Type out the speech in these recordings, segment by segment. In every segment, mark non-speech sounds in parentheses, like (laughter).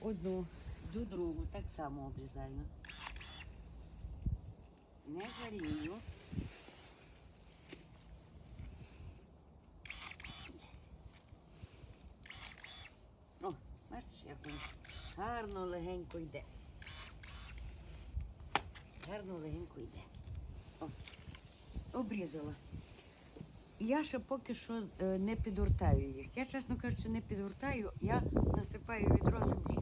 одну, цю другу, так само обрізаю. Не жалію. О, бачиш, як воно гарно легенько йде. Гарно легенько йде. О, обрізала. Я ще поки що е, не підгортаю їх. Я, чесно кажучи, не підгортаю, я насипаю відро землі.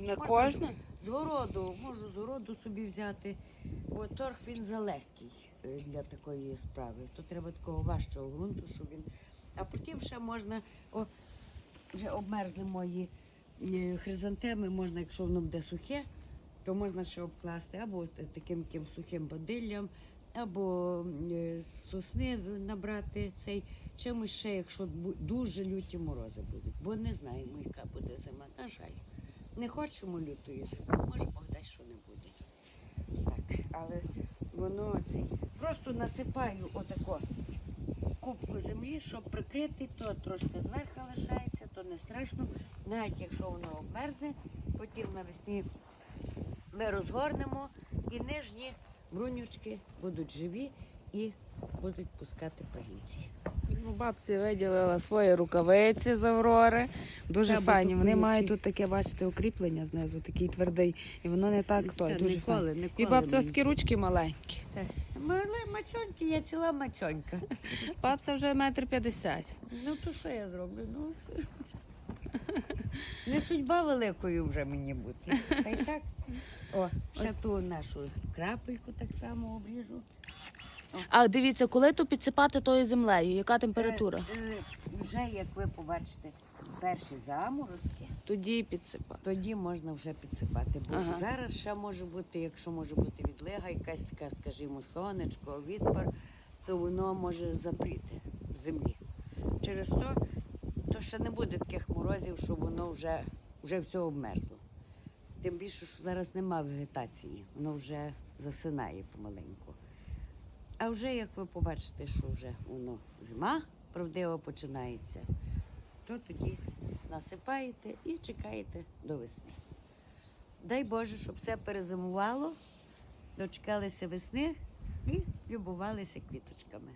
На Можна кожне? З городу, можу з городу собі взяти, бо торг він залегкий е, для такої справи. То треба такого важчого ґрунту, щоб він. А потім ще можна, о, вже обмерзли мої е, хризантеми, можна, якщо воно буде сухе, то можна ще обкласти або таким яким сухим бодиллям, або е, сосни набрати цей чимось ще, якщо дуже люті морози будуть. Бо не знаємо, яка буде зима. На жаль. Не хочемо лютої може Бог дасть, що не буде. Так, але воно цей. Просто насипаю отако кубку землі, щоб прикрити, то трошки зверху лишається, то не страшно. Навіть якщо воно обмерзне, потім навесні ми розгорнемо і нижні брунючки будуть живі і будуть пускати пагінці. Ну, бабці виділила свої рукавиці з Аврори. Дуже бо файні. Вони мають тут таке, бачите, укріплення знизу, такий твердий. І воно не так той, Та дуже ніколи, файно. ніколи І бабця ось мені. такі ручки маленькі. Мали мацьоньки, я ціла мацьонька. (laughs) Бабця вже метр п'ятдесят. Ну то що я зроблю? Ну не судьба великою вже мені бути. Та й так. О, ще ту нашу крапельку так само обріжу. А дивіться, коли то підсипати тою землею, яка температура? Е, е, Вже як ви побачите перші заморозки, Тоді підсипати. тоді можна вже підсипати. Бо Ага. зараз ще може бути, якщо може бути відлига, якась така, скажімо, сонечко, відпар, то воно може запріти в землі. Через то, то ще не буде таких морозів, що воно вже, вже все обмерзло. Тим більше, що зараз нема вегетації, воно вже засинає помаленьку. А вже як ви побачите, що вже воно зима правдиво починається, то тоді насипаєте і чекаєте до весни. Дай Боже, щоб все перезимувало, дочекалися весни і любувалися квіточками.